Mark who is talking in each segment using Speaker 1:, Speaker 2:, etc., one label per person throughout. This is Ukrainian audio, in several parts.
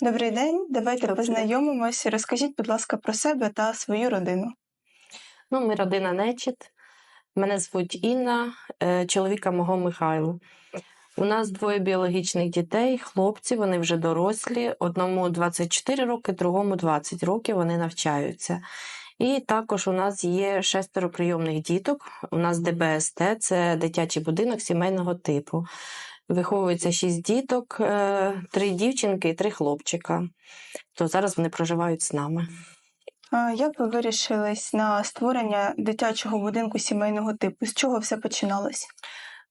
Speaker 1: Добрий день, давайте
Speaker 2: Добрий день.
Speaker 1: познайомимося. Розкажіть, будь ласка, про себе та свою родину.
Speaker 2: Ну, ми родина Нечит. Мене звуть Інна, е, чоловіка мого Михайло. У нас двоє біологічних дітей, хлопці, вони вже дорослі. Одному 24 роки, другому 20 років вони навчаються. І також у нас є шестеро прийомних діток. У нас ДБСТ це дитячий будинок сімейного типу. Виховується шість діток, е, три дівчинки і три хлопчика. То зараз вони проживають з нами.
Speaker 1: Як ви вирішились на створення дитячого будинку сімейного типу? З чого все починалось?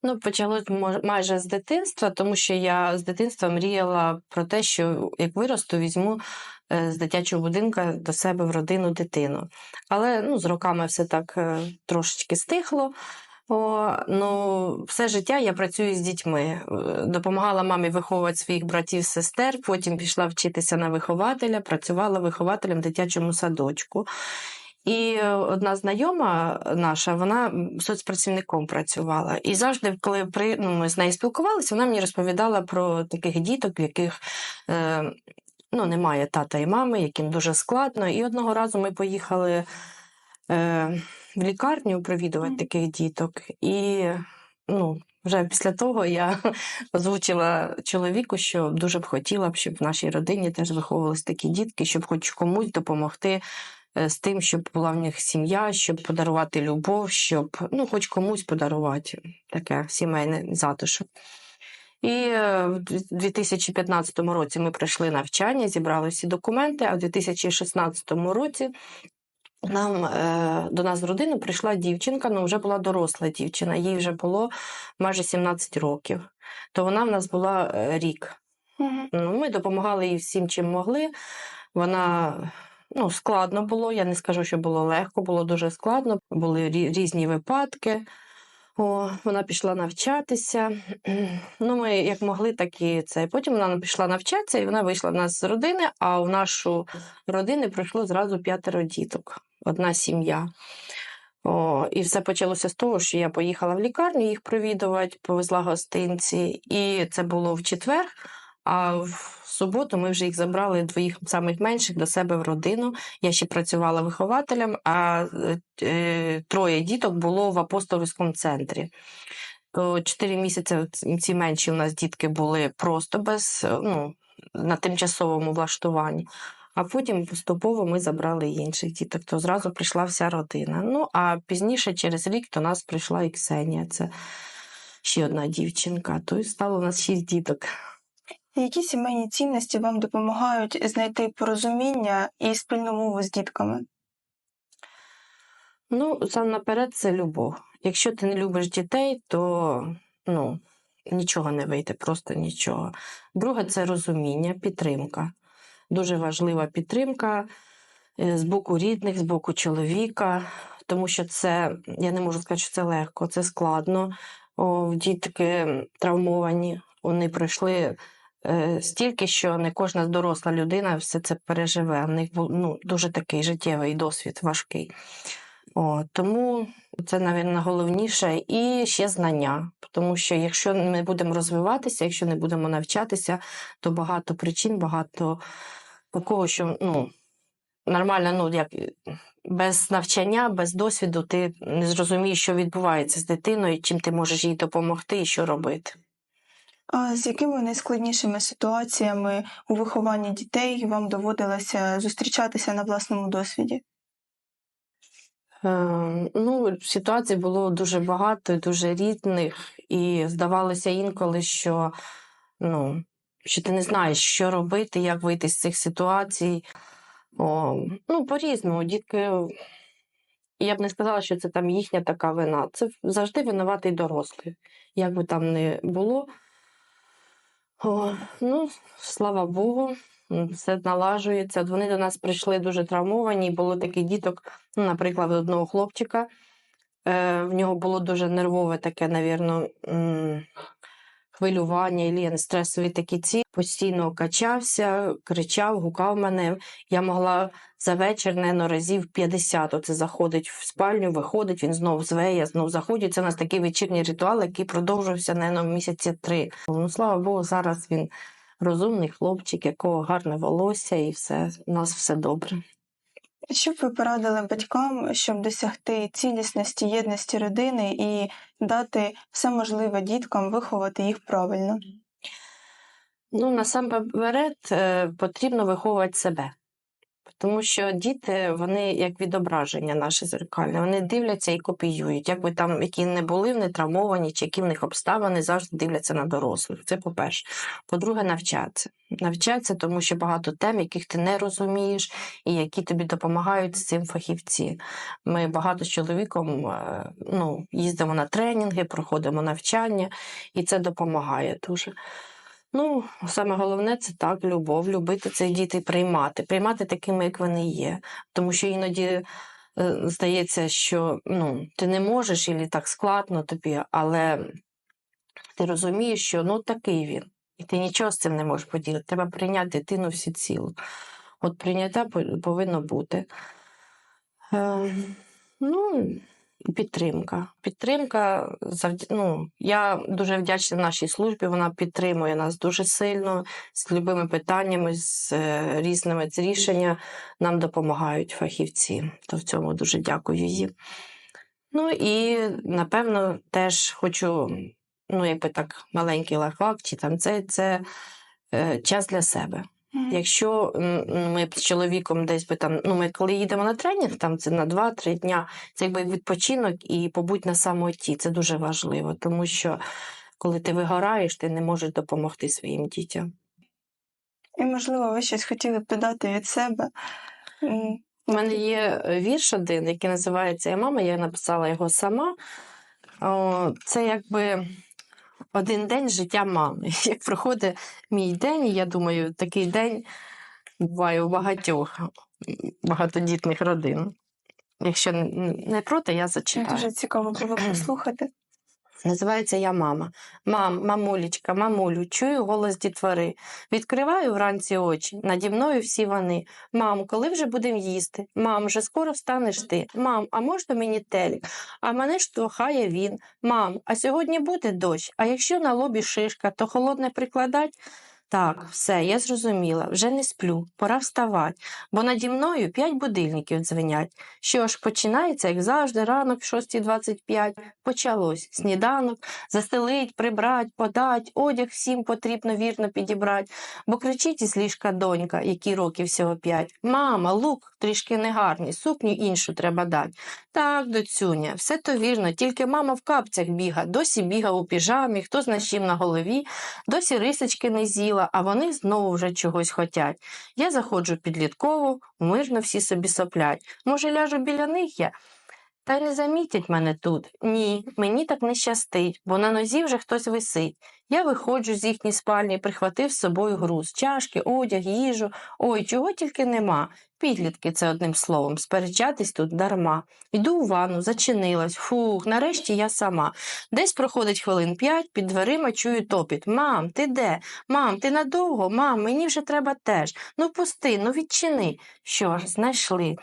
Speaker 2: Ну, почалось майже з дитинства, тому що я з дитинства мріяла про те, що як виросту, візьму е, з дитячого будинка до себе в родину дитину. Але ну, з роками все так е, трошечки стихло. О, ну, все життя я працюю з дітьми. Е, Допомагала мамі виховувати своїх братів сестер, потім пішла вчитися на вихователя, працювала вихователем в дитячому садочку. І е, одна знайома наша, вона соцпрацівником працювала. І завжди, коли при, ну, ми з нею спілкувалися, вона мені розповідала про таких діток, в яких е, ну, немає тата і мами, яким дуже складно. І одного разу ми поїхали в лікарню провідувати таких діток. І ну, вже після того я озвучила чоловіку, що дуже б хотіла б, щоб в нашій родині теж виховувалися такі дітки, щоб хоч комусь допомогти е, з тим, щоб була в них сім'я, щоб подарувати любов, щоб ну, хоч комусь подарувати таке сімейне затишок. І е, в 2015 році ми пройшли навчання, зібрали всі документи, а в 2016 році нам, е, до нас в родину прийшла дівчинка, ну вже була доросла дівчина, їй вже було майже 17 років. То вона в нас була е, рік. Ну, ми допомагали їй всім, чим могли. Вона ну, складно було. Я не скажу, що було легко, було дуже складно. Були різні випадки. О, вона пішла навчатися. Ну, ми як могли, так і це. Потім вона пішла навчатися, і вона вийшла в нас з родини, а в нашу родину прийшло зразу п'ятеро діток, одна сім'я. О, і все почалося з того, що я поїхала в лікарню їх провідувати, повезла гостинці, і це було в четвер. А в суботу ми вже їх забрали двоїх самих менших до себе в родину. Я ще працювала вихователем, а е, троє діток було в апостольському центрі. Чотири місяці ці менші у нас дітки були просто без ну, на тимчасовому влаштуванні. А потім поступово ми забрали інших діток, то зразу прийшла вся родина. Ну а пізніше, через рік, до нас прийшла і Ксенія. Це ще одна дівчинка. То й стало у нас шість діток.
Speaker 1: Які сімейні цінності вам допомагають знайти порозуміння і спільну мову з дітками?
Speaker 2: Ну, сам наперед це любов. Якщо ти не любиш дітей, то ну, нічого не вийде, просто нічого. Друге це розуміння, підтримка. Дуже важлива підтримка е, з боку рідних, з боку чоловіка, тому що це, я не можу сказати, що це легко, це складно. О, дітки травмовані, вони пройшли е, стільки, що не кожна доросла людина все це переживе. В них був ну, дуже такий життєвий досвід важкий. О, тому це, мабуть, найголовніше. І ще знання. Тому що якщо ми будемо розвиватися, якщо не будемо навчатися, то багато причин, багато такого, що ну, нормально, ну, як без навчання, без досвіду ти не зрозумієш, що відбувається з дитиною, чим ти можеш їй допомогти і що робити.
Speaker 1: А з якими найскладнішими ситуаціями у вихованні дітей вам доводилося зустрічатися на власному досвіді?
Speaker 2: Е, Ну, ситуацій було дуже багато, дуже різних, і здавалося інколи, що, ну, що ти не знаєш, що робити, як вийти з цих ситуацій. О, ну, по-різному. Дітки, я б не сказала, що це там їхня така вина. Це завжди винуватий дорослий. Як би там не було. О, ну, слава Богу, все налажується. Вони до нас прийшли дуже травмовані. Було таких діток, ну, наприклад, одного хлопчика. Е, в нього було дуже нервове таке, навірно, хвилювання, і стресові такі ці. Постійно качався, кричав, гукав мене. Я могла за вечір, наверно, разів 50. Оце заходить в спальню, виходить, він знов зве, я знов заходжу. Це у нас такий вечірній ритуал, який продовжувався, наверно, місяці три. Ну, слава Богу, зараз він розумний хлопчик, якого гарне волосся, і все, у нас все добре.
Speaker 1: Що б ви порадили батькам, щоб досягти цілісності, єдності родини і дати все можливе діткам виховати їх правильно?
Speaker 2: Ну, насамперед е, потрібно виховувати себе. Тому що діти, вони як відображення наше зеркальне, вони дивляться і копіюють. Як би там, які не були, вони травмовані, чи які в них обставини, завжди дивляться на дорослих. Це по-перше. По-друге, навчатися. Навчатися, тому що багато тем, яких ти не розумієш, і які тобі допомагають з цим фахівці. Ми багато з чоловіком е, ну, їздимо на тренінги, проходимо навчання, і це допомагає дуже. Ну, саме головне це так, любов, любити цих дітей, приймати, приймати такими, як вони є. Тому що іноді е, здається, що ну, ти не можеш, і так складно тобі, але ти розумієш, що ну такий він, і ти нічого з цим не можеш поділити. Треба прийняти дитину всі цілу. От прийняття по- повинно бути. Е, ну, підтримка. Підтримка ну, я дуже вдячна нашій службі. Вона підтримує нас дуже сильно з любими питаннями, з е, різними рішення нам допомагають фахівці. То в цьому дуже дякую їм. Ну і напевно теж хочу, ну, якби так, маленький лайфхак, чи там це, це е, час для себе. Якщо ми з чоловіком десь би там, ну ми коли їдемо на тренінг, там це на 2-3 дня, це якби відпочинок і побудь на самоті. Це дуже важливо, тому що коли ти вигораєш, ти не можеш допомогти своїм дітям.
Speaker 1: І, можливо, ви щось хотіли б додати від себе.
Speaker 2: У мене є е, вірш один, який називається Я мама, я написала його сама. Це якби один день життя мами. Як проходить мій день, і я думаю, такий день буває у багатьох багатодітних родин. Якщо не проти, я зачитаю.
Speaker 1: Дуже цікаво було послухати.
Speaker 2: Називається Я мама. Мам, мамулечка, мамулю, чую голос дітвори. Відкриваю вранці очі, наді мною всі вони. Мам, коли вже будемо їсти? Мам, вже скоро встанеш ти. Мам, а можна мені телік? А мене штовхає він. Мам, а сьогодні буде дощ, а якщо на лобі шишка, то холодне прикладать? Так, все, я зрозуміла, вже не сплю, пора вставати, бо наді мною п'ять будильників дзвенять. Що ж, починається, як завжди, ранок 6.25. Почалось сніданок, застелить, прибрать, подать, одяг всім потрібно вірно підібрати, бо кричить із ліжка донька, якій років всього п'ять. Мама, лук трішки негарний, сукню іншу треба дати. Так, доцюня, все то вірно, тільки мама в капцях біга, досі біга у піжамі, хто зна чим на голові, досі рисочки не з'їла, а вони знову вже чогось хотять. Я заходжу підлітково, мирно всі собі соплять. Може, ляжу біля них я? Та й не замітять мене тут. Ні, мені так не щастить, бо на нозі вже хтось висить. Я виходжу з їхньої спальні, прихватив з собою груз, чашки, одяг, їжу. Ой, чого тільки нема. Підлітки, це одним словом, сперечатись тут дарма. Йду у ванну, зачинилась. Фух, нарешті я сама. Десь проходить хвилин п'ять, під дверима чую топіт. Мам, ти де? Мам, ти надовго? Мам, мені вже треба теж. Ну пусти, ну відчини. Що ж, знайшли.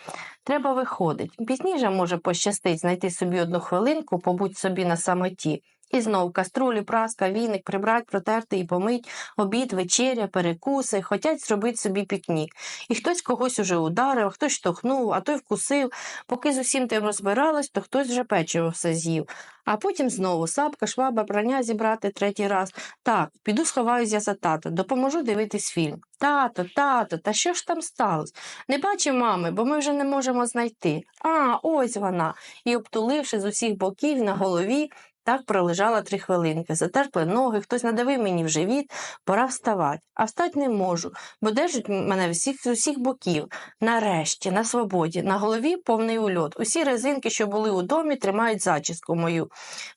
Speaker 2: Треба виходить. Пізніше може пощастить знайти собі одну хвилинку, побудь собі на самоті. І знов каструлі, праска, віник, прибрать, протерти і помить, обід, вечеря, перекуси, хотять зробити собі пікнік. І хтось когось уже ударив, хтось штовхнув, а той вкусив. Поки з усім тим розбиралась, то хтось вже печиво все з'їв. А потім знову сапка, шваба, прання зібрати третій раз. Так, піду сховаюсь я за тато, допоможу дивитись фільм. Тато, тато, та що ж там сталося? Не бачив мами, бо ми вже не можемо знайти. А, ось вона. І обтуливши з усіх боків на голові, так пролежала три хвилинки. Затерпли ноги, хтось надавив мені в живіт, пора вставати. А встать не можу, бо держать мене всіх, з усіх боків. Нарешті, на свободі, на голові повний ульот. Усі резинки, що були у домі, тримають зачіску мою.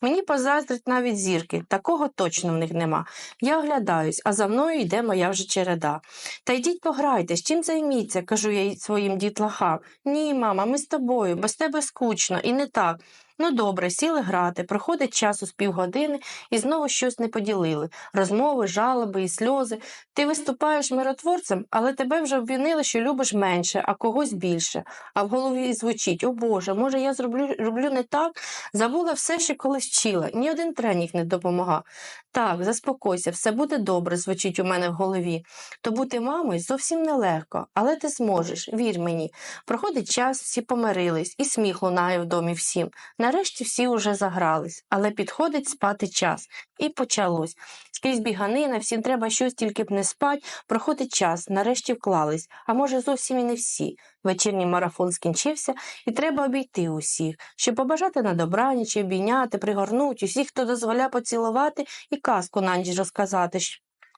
Speaker 2: Мені позаздрить навіть зірки, такого точно в них нема. Я оглядаюсь, а за мною йде моя вже череда. Та йдіть пограйтесь, чим займіться, кажу я своїм дітлахам. Ні, мама, ми з тобою, без тебе скучно, і не так. Ну добре, сіли грати, проходить час з півгодини і знову щось не поділили. Розмови, жалоби і сльози. Ти виступаєш миротворцем, але тебе вже обвинили, що любиш менше, а когось більше. А в голові звучить: о Боже, може, я зроблю роблю не так? Забула все, що колись вчила. Ні один тренінг не допомагав. Так, заспокойся, все буде добре, звучить у мене в голові. То бути мамою зовсім нелегко, але ти зможеш, вір мені. Проходить час, всі помирились, і сміх лунає в домі всім. Нарешті всі уже загрались, але підходить спати час. І почалось. Скрізь біганина, всім треба щось тільки б не спать. Проходить час, нарешті вклались, а може зовсім і не всі. Вечірній марафон скінчився, і треба обійти усіх, щоб побажати на добраніч, обійняти, пригорнуть усіх, хто дозволяє поцілувати і казку на ніч розказати,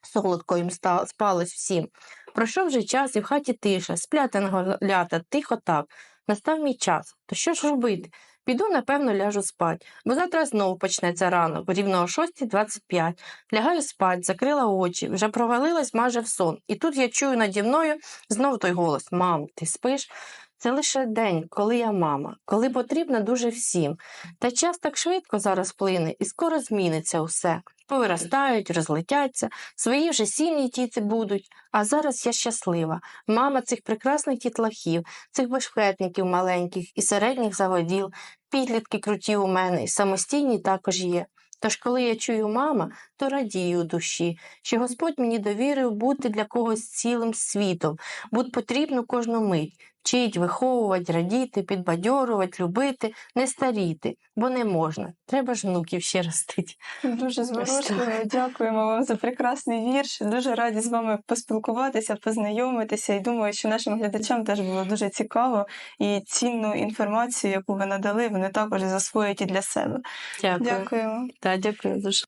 Speaker 2: солодко їм спалось всім. Пройшов вже час, і в хаті тиша, сплять лята, тихо так. Настав мій час. То що ж робити? Піду, напевно, ляжу спать, бо завтра знову почнеться ранок, рівно о 6.25. Лягаю спать, закрила очі, вже провалилась майже в сон. І тут я чую наді мною знову той голос: Мам, ти спиш? Це лише день, коли я мама, коли потрібна дуже всім. Та час так швидко зараз плине, і скоро зміниться усе. Повиростають, розлетяться, свої вже сім'ї діти будуть. А зараз я щаслива. Мама цих прекрасних дітлахів, цих бешкетників маленьких і середніх заводіл, підлітки круті у мене, і самостійні також є. Тож, коли я чую мама, то радію душі, що Господь мені довірив бути для когось цілим світом, бути потрібно кожну мить, вчить, виховувати, радіти, підбадьорувати, любити, не старіти, бо не можна. Треба ж внуків ще ростити.
Speaker 1: Дуже зворушливо. Дякуємо вам за прекрасний вірш. Дуже раді з вами поспілкуватися, познайомитися. І думаю, що нашим глядачам теж було дуже цікаво і цінну інформацію, яку ви надали, вони також засвоять і для себе.
Speaker 2: Дякую.
Speaker 1: Дякуємо.
Speaker 2: Та, дякую дуже.